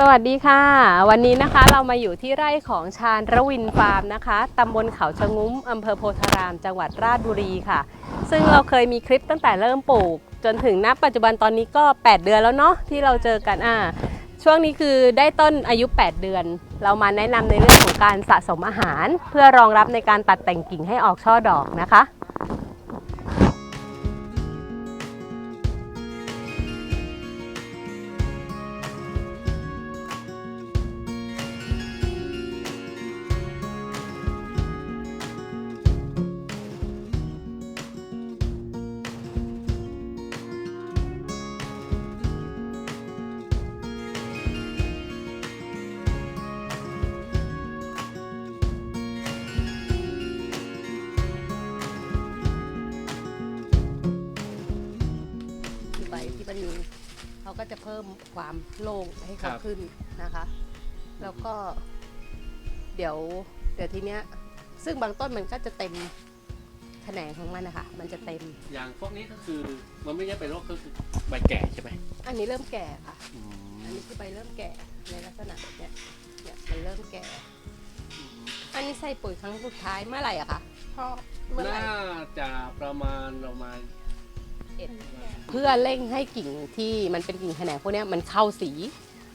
สวัสดีค่ะ วันนี้นะคะเรามาอยู่ที่ไร่ของชาญระวินฟาร์มนะคะตำบลเขาชะงุ้มอำเภอโพธาราม จังหวัดราชบุรีค่ะ ซึ่งเราเคยมีคลิปตั้งแต่เริ่มปลูก จนถึงณปัจจุบันตอนนี้ก็ 8 เดือนแล้วเนาะที่เราเจอกันอ่าช่วงนี้คือได้ต้นอายุ 8 เดือน เรามาแนะนำในเรื่องของการสะสมอาหาร เพื่อรองรับในการตัดแต่งกิ่งให้ออกช่อดอกนะคะ ที่มันมีเขาก็จะเพิ่มความโล่งให้ครัเขาบขึ้นนะคะ แล้วก็ เดี๋ยว เดี๋ยวทีเนี้ย ซึ่งบางต้นมันก็จะเต็มแขนงของมันนะคะมันจะเต็ม อย่างพวกนี้ก็คือมันไม่ใช่เป็นโรคก็คือใบแก่ใช่ไหมอันนี้เริ่มแก่ค่ะ อือันมนี้คือใบเริ่มแก่ในลักษณะแบบเนี้ยเนี่ยมันเริ่มแก่ อันนี้ใส่ปุ๋ยครั้งสุดท้ายเมื่อไหร่อะคะพ่อเมื่อไหร่น่าจะประมาณประมาณ เอ็ดเพื่อเร่งให้กิ่งที่มันเป็นกิ่งแขนงพวกเนี้ยมันเข้าสี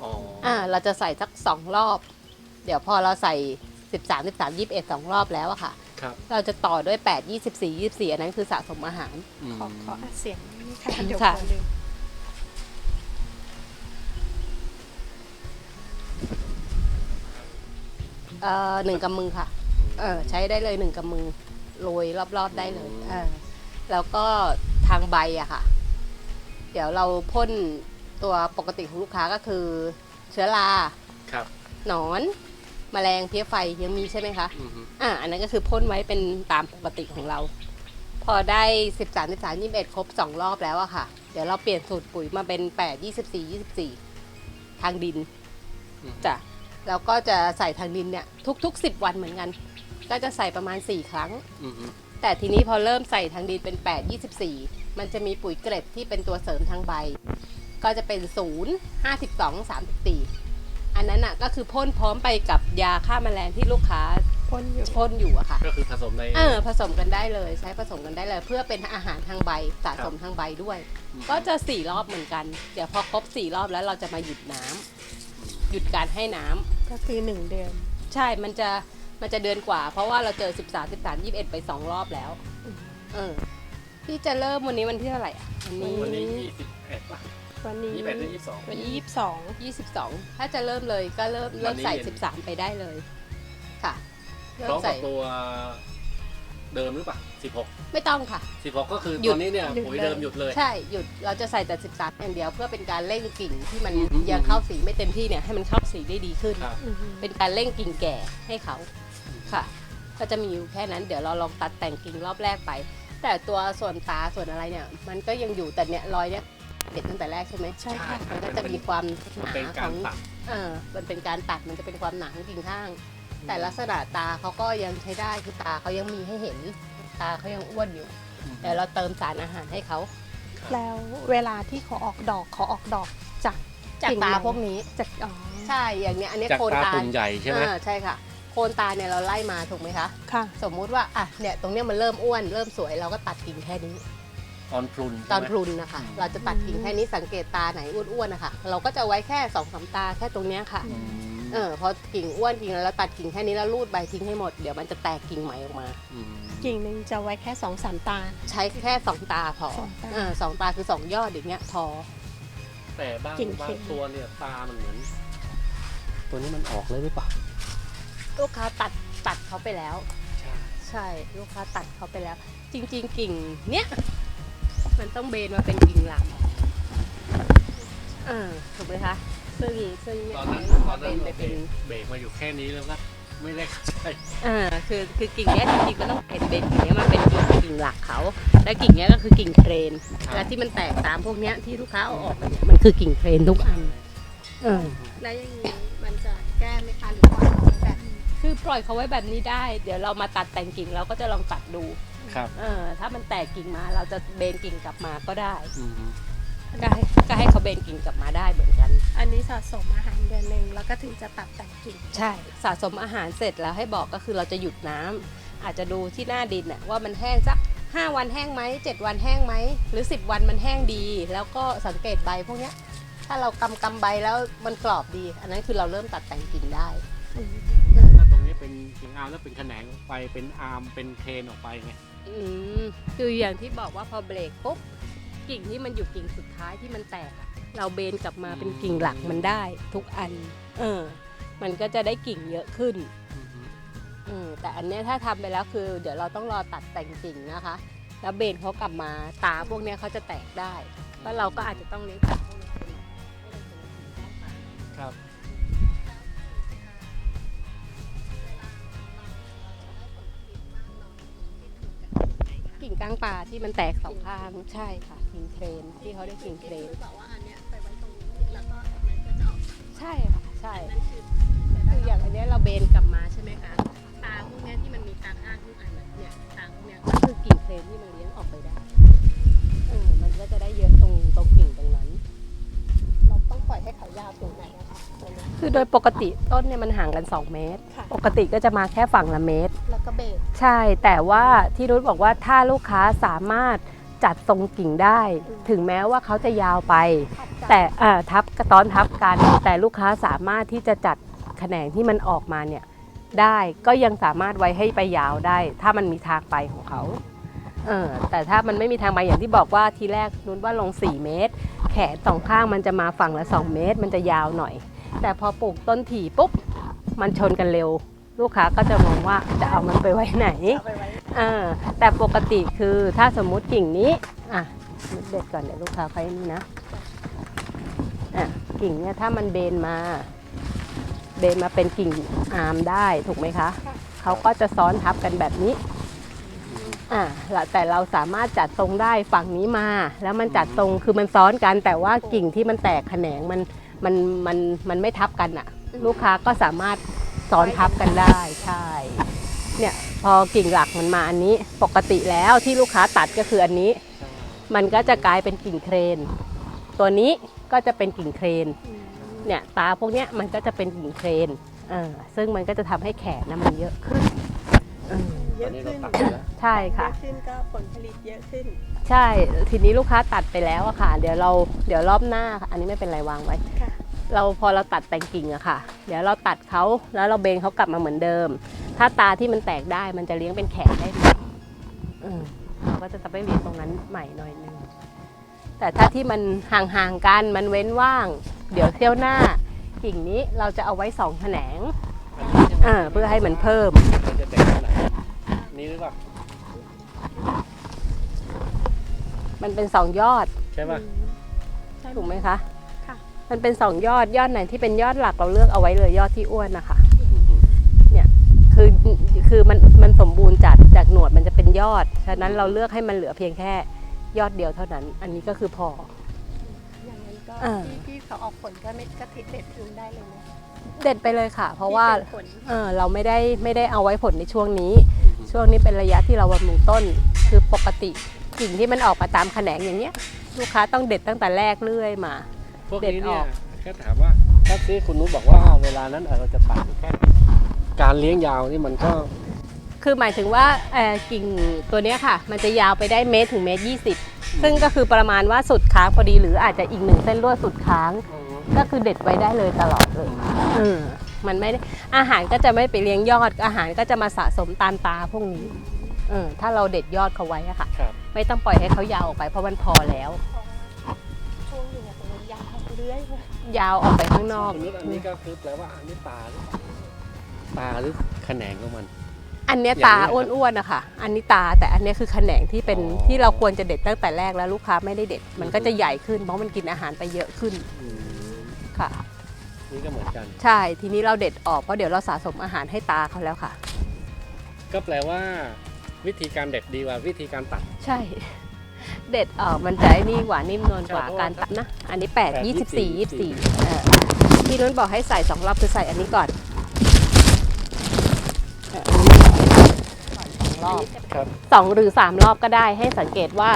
อ๋ออ่าเราจะใส่สักสองรอบ เดี๋ยวพอเราใส่ 13 13 21สองรอบแล้วอะค่ะครับเราจะต่อด้วย 8 24 24 อันนั้นคือสะสมอาหารอืมขอขออัดเสียงนี่ค่ะเดี๋ยวค่ะขอลืมเอ่อหนึ่งกำมือค่ะ เออใช้ได้เลยหนึ่งกำมือโรยรอบๆได้เลย เออแล้วก็ ทางใบอะค่ะ เดี๋ยวเราพ่นตัวปกติของลูกค้าก็คือ เชื้อราครับ หนอนแมลงเพี้ยไฟยังมีใช่ไหมคะ อืมอ่า อันนั้นก็คือพ่นไว้เป็นตามปกติของเรา พอได้13 13 21ครบ2รอบแล้วอะค่ะ เดี๋ยวเราเปลี่ยนสูตรปุ๋ยมาเป็น8 24 24ทางดินอืมจ้ะแล้วก็จะใส่ทางดินเนี่ย ทุกๆ10วันเหมือนกัน ก็จะใส่ประมาณ4ครั้ง อืมอืม แต่ทีนี้พอเริ่มใส่ทางดินเป็น 8 24 มันจะมีปุ๋ยเกล็ดที่เป็นตัวเสริมทางใบ ก็จะเป็น 0 52 34 อันนั้นอะก็คือพ่นพร้อมไปกับยาฆ่าแมลงที่ลูกค้าพ่นอยู่พ่นอยู่อะค่ะ ก็คือผสมในเออผสมกันได้เลยใช้ผสมกันได้เลย เพื่อเป็นอาหารทางใบสะสมทางใบด้วยอืมก็จะสี่รอบเหมือนกัน เดี๋ยวพอครบสี่รอบแล้วเราจะมาหยุดน้ำหยุดการให้น้ำก็คือหนึ่งเดือน ใช่มันจะ มันจะเดือนกว่า เพราะว่าเราเจอ13 13 21ไปสองรอบแล้ว เออพี่จะเริ่มวันนี้วันที่เท่าไหร่อะวันนี้วันนี้ยี่สิบเอ็ดป่ะวันนี้ยี่สิบเอ็ดหรือยี่สิบสองวันนี้ยี่สิบสอง22ถ้าจะเริ่มเลยก็เริ่มเริ่มใส่วันนี้เย็น13ไปได้เลย ค่ะพเริ่ร้อมมกัใส่บตัวเดิมหรือเปล่าสิบหกไม่ต้องค่ะสิบหกก็คือหยุตดอนนี้เนี่ยปุ๋ยเดิมหยุดเลย ใช่หยุดเราจะใส่แต่13อย่างเดียว เพื่อเป็นการเร่งกิ่งที่มันอืมยังเข้าสีไม่เต็มที่เนี่ยให้มันเข้าสีได้ดีขึ้นครับอือฮึเป็นการเร่งกิ่งแก่ให้เขา ค่ะ ก็จะมีอยู่แค่นั้นเดี๋ยวเราลองตัดแต่งกิ่งรอบแรกไป แต่ตัวส่วนตาส่วนอะไรเนี่ย มันก็ยังอยู่แต่เนี่ยรอยเนี่ยเด็ดตั้งแต่แรกใช่ไหมใช่ค่ะ มันก็จะมีความหมันนาเป็นขกาอรงตัด เออมันเป็นการตัดมันจะเป็นความหนาของกิ่งข้าง แต่ลักษณะตาเขาก็ยังใช้ได้คือตาเขายังมีให้เห็น ตาเขายังอ้วนอยู่ แต่เราเติมสารอาหารให้เขาแล้วเวลาที่เขาออกดอกเขาออกดอกจากจากกิ่งตาไหนพวกนี้ จากอ๋อ ใช่อย่างเนี้ยอันเนี้ยจากโคนตาตาตุ่มใหญ่ใช่ไหม อ่าใช่ค่ะ โคนตาเนี่ยเราไล่มาถูกไหมคะ ค่ะ สมมุติว่าอะเนี่ยตรงเนี้ยมันเริ่มอ้วนเริ่มสวยเราก็ตัดกิ่งแค่นี้ ตอนพลุนตอนใช่ไหมพรุนนะคะ อืม เราจะตัดกิ่งแค่นี้สังเกตตาไหนอ้วนๆนะคะเราก็จะไว้แค่สองสามตาแค่ตรงเนี้ยค่ะ อืมเออพอกิ่งอ้วนกิ่งแล้วเราตัดกิ่งแค่นี้แล้วรูดใบทิ้งให้หมดเดี๋ยวมันจะแตกกิ่งใหม่ออกมา มกิ่งหนึ่งจะไว้แค่สองสามตา ใช้แค่สองตาพอสองตา เออสองตาคือสองยอดอย่างเงี้ยพอ แต่บางกิ่งบาเข็งม ตัวเนี่ยตามันเหมือน ตัวนี้มันออกเลยหรือเปล่า ลูกค้าตัดตัดเขาไปแล้ว ใช่ใช่ลูกค้าตัดเขาไปแล้ว จริง ๆ กิ่งเนี้ยมันต้องเบนมาเป็นกิ่งหลักเออถูกไหมคะซึ่งซึ่งตอนนั้นเยตอนเบนั้นนไปเบรเป็นกเบรกมาอยู่แค่นี้แล้วก็ไม่ได้เข้าใจอ่าคือคือกิ่งเนี้ยจริงๆก็ต้องเห็นเบนกิ่งเนี้ยมาเป็นกิ่งกิ่งหลักเขา และกิ่งเนี้ยก็คือกิ่งเครนและที่มันแตกตามพวกเนี้ยที่ลูกค้าเอาออกมาเนี่ยมันคือกิ่งเครนทุกอันเออแล้วอย่างนี้มันจะแก้ไหมคะหรือว่าแบบนี้คือ ปล่อยเขาไว้แบบนี้ได้ เดี๋ยวเรามาตัดแต่งกิ่งเราก็จะลองตัดดูครับ เออถ้ามันแตกกิ่งมาเราจะเบนกิ่งกลับมาก็ได้อืมเก็ให้ก็ให้เขาเบนกิ่งกลับมาได้เหมือนกัน อันนี้สะสมอาหารเดือนหนึ่งแล้วก็ถึงจะตัดแต่งกิ่งใช่ สะสมอาหารเสร็จแล้วให้บอกก็คือเราจะหยุดน้ำอาจจะดูที่หน้าดินน่ะว่ามันแห้งสัก 5 วันแห้งไหม7วันแห้งไหมหรือ 10 วันมันแห้งดี แล้วก็สังเกตใบพวกเนี้ยถ้าเรากำกำใบแล้วมันกรอบดี อันนั้นคือเราเริ่มตัดแต่งกิ่งได้ถ้าตรงนี้ เป็นกิ่งอาร์มแล้วเป็นแขนงออกไปเป็นอาร์มเป็นเคนออกไปไงอืมคืออย่างที่บอกว่าพอเบรกปุ๊บกิ่งที่มันอยู่กิ่งสุดท้ายที่มันแตกอะเราเบนกลับมาเป็นกิ่งหลักมันได้ ทุกอัน เออ มันก็จะได้กิ่งเยอะขึ้น อืมแต่อันเนี้ยถ้าทำไปแล้วคือ เดี๋ยวเราต้องรอตัดแต่งกิ่งนะคะ แล้วเบนเขากลับมาตาพวกเนี้ยเขาจะแตกได้ แล้วเราก็อาจจะต้องเลี้ยงตาพวกนี้เป็นให้มันเป็นกิ่งก้านปลาครับ กิ่งก้างปลาที่มันแตกสองข้างใช่ค่ะกิ่งเครนที่เขาเรียกกิ่งเครนบอกว่าอันเนี้ยไปไว้ตรงนี้แล้วก็มันก็จะออกใช่ค่ะใช่นั่นคือคืออย่างอันเนี้ยเราเบนกลับมาใช่ไหมคะตาพวกเนี้ยที่มันมีตาข้างทุกอันอะเนี่ยตาพวกเนี้ยก็คือกิ่งเพลนที่มันเลี้ยงออกไปได้เออมันก็จะได้เยอะตรงตรงกิ่งตรงนั้นเราต้อง ปล่อยให้เขายาวถึงไหนอะคะตรงนี้ คือโดยปกติต้นเนี่ยมันห่างกัน 2 เมตร ค่ะ ปกติก็จะมาแค่ฝั่งละเมตร แล้วก็เบรกใช่ แต่ว่าที่รุ้บอกว่าถ้าลูกค้าสามารถจัดทรงกิ่งได้ ถึงแม้ว่าเขาจะยาวไปแต่เอ่อทับกระต้อนทับกัน แต่ลูกค้าสามารถที่จะจัดแขนงที่มันออกมาเนี่ยได้ก็ยังสามารถไว้ให้ไปยาวได้ ถ้ามันมีทางไปของเขา เออแต่ถ้ามันไม่มีทางไปอย่างที่บอกว่าทีแรกนุ้นว่าลง 4 เมตร แขนสองข้างมันจะมาฝั่งละ 2 เมตร มันจะยาวหน่อย แต่พอปลูกต้นถี่ปุ๊บ มันชนกันเร็ว ลูกค้าก็จะมองว่าจะเอามันไปไว้ไหนเออแต่ปกติคือถ้าสมมุติกิ่งนี้อะเด็ดก่อนเดี๋ยวลูกค้าไอ้นี่นะอะกิ่งเนี่ยถ้ามันเบนมา เบนมาเป็นกิ่งอาร์มได้ถูกไหมคะเขาก็จะซ้อนทับกันแบบนี้ อะแล้วแต่เราสามารถจัดทรงได้ฝั่งนี้มา แล้วมันจัดทรงคือมันซ้อนกัน แต่ว่ากิ่งที่มันแตกแขนงมันมันมันมันไม่ทับกันอะลูกค้าก็สามารถซ้อนทับกันได้ใช่เนี่ยพอกิ่งหลักมันมาอันนี้ปกติแล้วที่ลูกค้าตัดก็คืออันนี้ มันก็จะกลายเป็นกิ่งเครน ตัวนี้ก็จะเป็นกิ่งเครนเนี่ยตาพวกเนี้ยมันก็จะเป็นกิ่งเครนเออซึ่งมันก็จะทำให้แขนนะมันเยอะขึ้น เออเยตออะนนี้ขึ้เรานตัดไปแล้วใช่ค่ะ เยอะขึ้นก็ผลผลิตเยอะขึ้น ใช่ทีนี้ลูกค้าตัดไปแล้วอะค่ะ เดี๋ยวเราเดี๋ยวรอบหน้าค่ะอันนี้ไม่เป็นไรวางไว้ ค่ะ เราพอเราตัดแต่งกิ่งอะค่ะ เดี๋ยวเราตัดเขาแล้วเราเบนเขากลับมาเหมือนเดิม ถ้าตาที่มันแตกได้มันจะเลี้ยงเป็นแขนได้ไหมอืมเราก็จะต้องไปเลี้ยงตรงนั้นใหม่หน่อยนึงแต่ถ้าที่มันห่างๆกันมันเว้นว่าง เดี๋ยวเที่ยวหน้า กิ่งนี้เราจะเอาไว้สองแขนงอ่าเพื่อให้มันเพิ่ม มันจะแตกเท่าไหร่ นี่หรือเปล่ามันเป็นสองยอดใช่ป่ะใช่ถูกไหมคะค่ะ มันเป็นสองยอดยอดไหนที่เป็นยอดหลักเราเลือกเอาไว้เลยยอดที่อ้วนนะคะคือคือมันมันสมบูรณ์จัดจากหนวดมันจะเป็นยอดฉะนั้นเราเลือกให้มันเหลือเพียงแค่ยอดเดียวเท่านั้น อันนี้ก็คือพออย่างนั้นก็อ่าที่ที่เขาออกผลก็ไม่ก็ทิดเด็ดทิ้งได้เลยนะ เด็ดไปเลยค่ะ เพราะว่าที่เป็นผล เออเราไม่ได้ไม่ได้เอาไว้ผลในช่วงนี้ ช่วงนี้เป็นระยะที่เราบำรุงต้น คือปกติกิ่งที่มันออกมาตามแขนงอย่างเนี้ย ลูกค้าต้องเด็ดตั้งแต่แรกเรื่อยมา พวกเด็ดนี้อเนี่อยก แค่ถามว่าถ้าซื้อคุณนุ้บอกว่าเวลานั้นเออเราจะตัดแค่การเลี้ยงยาวนี่มันก็คือหมายถึงว่าเอ่อกิ่งตัวเนี้ยค่ะ มันจะยาวไปได้เมตรถึงเมตรยี่สิบซึ่งก็คือประมาณว่าสุดค้างพอดีหรืออาจจะอีกหนึ่งเส้นลวดสุดค้าง ก็คือเด็ดไว้ได้เลยตลอดเลยเออมันไม่ได้อาหารก็จะไม่ไปเลี้ยงยอด อาหารก็จะมาสะสมตามตาพวกนี้เออถ้าเราเด็ดยอดเขาไว้อะค่ะ ครับ ไม่ต้องปล่อยให้เขายาวออกไปเพราะมันพอแล้ว ช่วงอยู่ตรงนี้ยาวเรื่อยเลยยาวออกไปข้างนอกคุณนุ้อันนี้ก็คือแปลว่าอันนี้ตาหรือเปล่าตาหรือแขนงของมัน อันเนี้ยอย่างตานี้เหรอครับอ้วนๆนะคะอันนี้ตาแต่อันเนี้ยคือแขนงที่เป็นอ๋อ ที่เราควรจะเด็ดตั้งแต่แรกแล้วลูกค้าไม่ได้เด็ด มันก็จะใหญ่ขึ้นเพราะมันกินอาหารไปเยอะขึ้น อืม ค่ะ นี่ก็เหมือนกัน ใช่ทีนี้เราเด็ดออกเพราะเดี๋ยวเราสะสมอาหารให้ตาเขาแล้วค่ะ ก็แปลว่า วิธีการเด็ดดีกว่าวิธีการตัด ใช่ เด็ดออกมันจะไอ้นี่กว่านิ่มนวลกว่าใช่เพราะว่าการตัดนะ อันนี้8แปด24 24 24เออที่นุ่นบอกให้ใส่สองรอบคือใส่อันนี้ก่อนเอออันนี้ใส่สองรอบ ครับ สองหรือสามรอบก็ได้ให้สังเกตว่า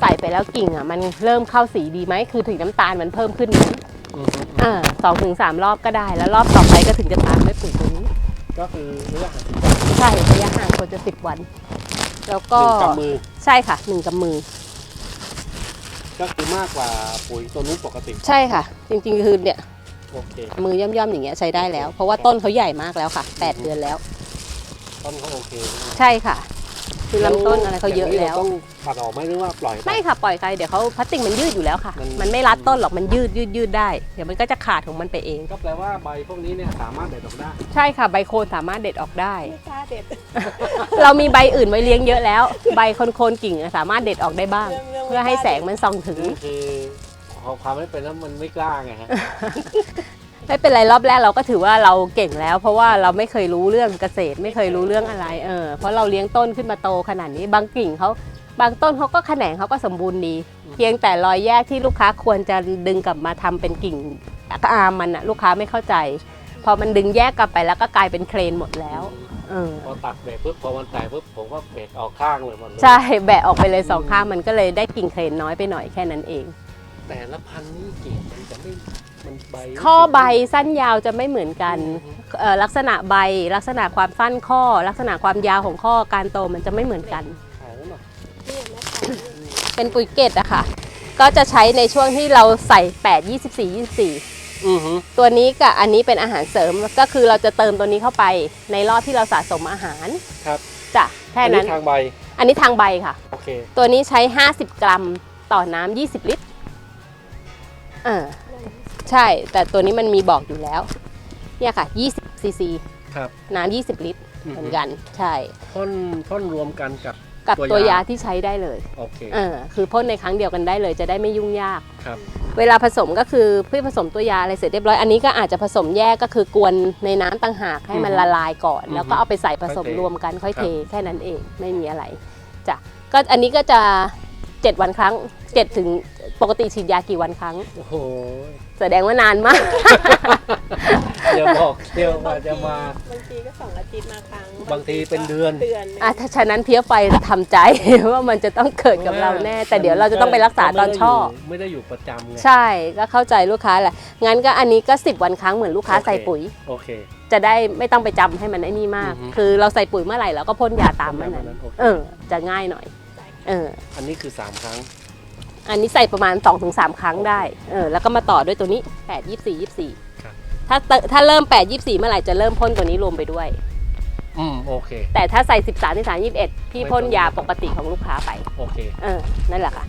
ใส่ไปแล้วกิ่งอะมันเริ่มเข้าสีดีไหมคือถึงน้ำตาลมันเพิ่มขึ้นไหม อืมอ่าสองถึงสามรอบก็ได้ แล้วรอบต่อไปก็ถึงจะตามด้วยปุ๋ยตัวนี้ก็คือระยะห่างใช่ระยะห่างควรจะสิบวัน แล้วหก็นึ่งกำมือใช่ค่ะหนึ่งกำมือ ก็คือมากกว่าปุ๋ยตัวนู้นปกติใช่ค่ะ จริงๆคือเนี่ยโอเคมือย่อมๆอย่างเงี้ยใช้ได้แล้ว เพราะว่าต้นเขาใหญ่มากแล้วค่ะแปดเดือนแล้ว ต้นเขาโอเคใช่ค่ะ คือลำต้นอะไรเขาเยอะางนี้แล้วรต้องปัดออกไหมหรือว่าปล่อยป ไม่ค่ะปล่อยใครเดี๋ยวเขาพลาสติกมันยืดอยู่แล้วค่ะ มัน มันไม่รัดต้นหรอกมันยืดยืดยืดได้ เดี๋ยวมันก็จะขาดของมันไปเอง ก็แปลว่าใบพวกนี้เนี่ยสามารถเด็ดออกได้ ใช่ค่ะใบโคนสามารถเด็ดออกได้ ไม่กล้าเด็ด เรามีใบอื่นไว้เลี้ยงเยอะแล้ว ใบโคนๆกิ่งอะสามารถเด็ดออกได้บ้างรื่องรื่อง เพื่อให้แสงมันส่องถึง คือคือพอความไม่เป็นแล้วมันไม่กล้าไงฮะ ไม่เป็นไรรอบแรกเราก็ถือว่าเราเก่งแล้ว เพราะว่าเราไม่เคยรู้เรื่องเกษตร ไม่เคยรู้เรื่องอะไรเออเพราะเราเลี้ยงต้นขึ้นมาโตขนาดนี้บางกิ่งเขาบางต้นเขาก็แขนงเขาก็สมบูรณ์ดี เพียงแต่รอยแยกที่ลูกค้าควรจะดึงกลับมาทำเป็นกิ่งอาร์มมันอะลูกค้าไม่เข้าใจ พอมันดึงแยกกลับไปแล้วก็กลายเป็นเครนหมดแล้วเออพอตัดเบรกปุ๊บพอมันแตกปุ๊บผมก็เบรกออกข้างเลยหมดเลยใช่แบะออกไปเลยสองข้างมันก็เลยได้กิ่งเครนน้อยไปหน่อยแค่นั้นเอง แต่ละพันธุ์นี่กิ่งมันจะไม่ มันใบข้อใบสั้นยาวจะไม่เหมือนกันเอ่อลักษณะใบลักษณะความสั้นข้อ ลักษณะความยาวของข้อการโตมันจะไม่เหมือนกัน ขายแล้วหน่อยเนี่ยนะคะเป็นปุ๋ยเกตอะค่ะ ก็จะใช้ในช่วงที่เราใส่ 8 24 24อือฮึตัวนี้กับอันนี้เป็นอาหารเสริมก็คือเราจะเติมตัวนี้เข้าไปในรอบที่เราสะสมอาหารครับจ้ะแค่นั้น อัทางใบอันนี้ทางใบค่ะ โอเคตัวนี้ใช้ 50 กรัมต่อน้ำ20 ลิตรอ่า ใช่ แต่ตัวนี้มันมีบอกอยู่แล้ว เนี่ยค่ะ 20ซีซี ครับ น้ำ20 ลิตร เหมือนกัน ใช่ พ่นพ่นรวมกันกับกับตัตัววยายาที่ใช้ได้เลย โอเค เออ คือพ่นในครั้งเดียวกันได้เลย จะได้ไม่ยุ่งยาก ครับ เวลาผสมก็คือพี่ผสมตัวยาอะไรเสร็จเรียบร้อย อันนี้ก็อาจจะผสมแยกก็คือกวนในน้ำต่างหากให้มันอือฮึละลายก่อนอือฮึแล้วก็เอาไปใส่ผสมค่อยเทรวมกันค่อยครับเทแค่นั้นเอง ไม่มีอะไร จ้ะ ก็อันนี้ก็จะ 7 วันครั้ง7ถึง ปกติฉีดยากี่วันครั้ง โอ้โหแสดงว่านานมาก อย่าบอกเที่ยวว่าจะมา บางทีก็สองอาทิตย์มาครั้งบางทีเป็นเดือน เดือนหนึ่งอะถ้าฉะนั้นเพี้ยไฟทำใจ ว่ามันจะต้องเกิดกับเราแน่ แต่เดี๋ยวเราจะต้องไปรักษาตอนช่อ ไม่ได้อยู่ประจำไงใช่ก็เข้าใจลูกค้าแหละ งั้นก็อันนี้ก็ 10 วันครั้งเหมือนลูกค้าโอเคใส่ปุ๋ย โอเค จะได้ไม่ต้องไปจำให้มันไอ้นี่มาก อือฮึ คือเราใส่ปุ๋ยเมื่อไหร่เราก็พ่นยาตามเมื่อนั้น โอเคเออ จะง่ายหน่อย เออ อันนี้คือ 3 ครั้ง อันนี้ใส่ประมาณ 2-3 ครั้งได้เออแล้วก็มาต่อด้วยตัวนี้ 8 24 24ครับถ้าเตถ้าเริ่ม 8 24 เมื่อไหร่จะเริ่มพ่นตัวนี้รวมไปด้วย อืมโอเค แต่ถ้าใส่ 13 13 21 พี่พ่นยาปกติของลูกค้าไป โอเค เออ นั่นแหละค่ะ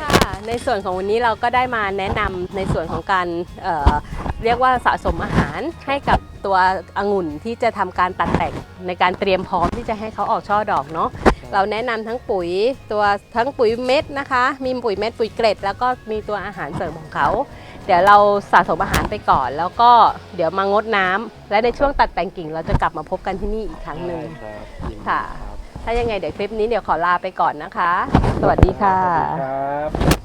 ค่ะในส่วนของวันนี้เราก็ได้มาแนะนำในส่วนของการเอ่อเรียกว่าสะสมอาหารให้กับตัวองุ่นที่จะทำการตัดแต่งในการเตรียมพร้อมที่จะให้เขาออกช่อดอกเนาะ เราแนะนำทั้งปุ๋ยตัวทั้งปุ๋ยเม็ดนะคะ มีปุ๋ยเม็ดปุ๋ยเกล็ด แล้วก็มีตัวอาหารเสริมของเขา เดี๋ยวเราสะสมอาหารไปก่อน แล้วก็เดี๋ยวมางดน้ำและในช่วงตัดแต่งกิ่ง เราจะกลับมาพบกันที่นี่อีกครั้งหนึ่งได้ครับยินดีค่ะรับถ้ายังไงเดี๋ยวคลิปนี้เดี๋ยวขอลาไปก่อนนะคะ สวัสดีค่ะครับ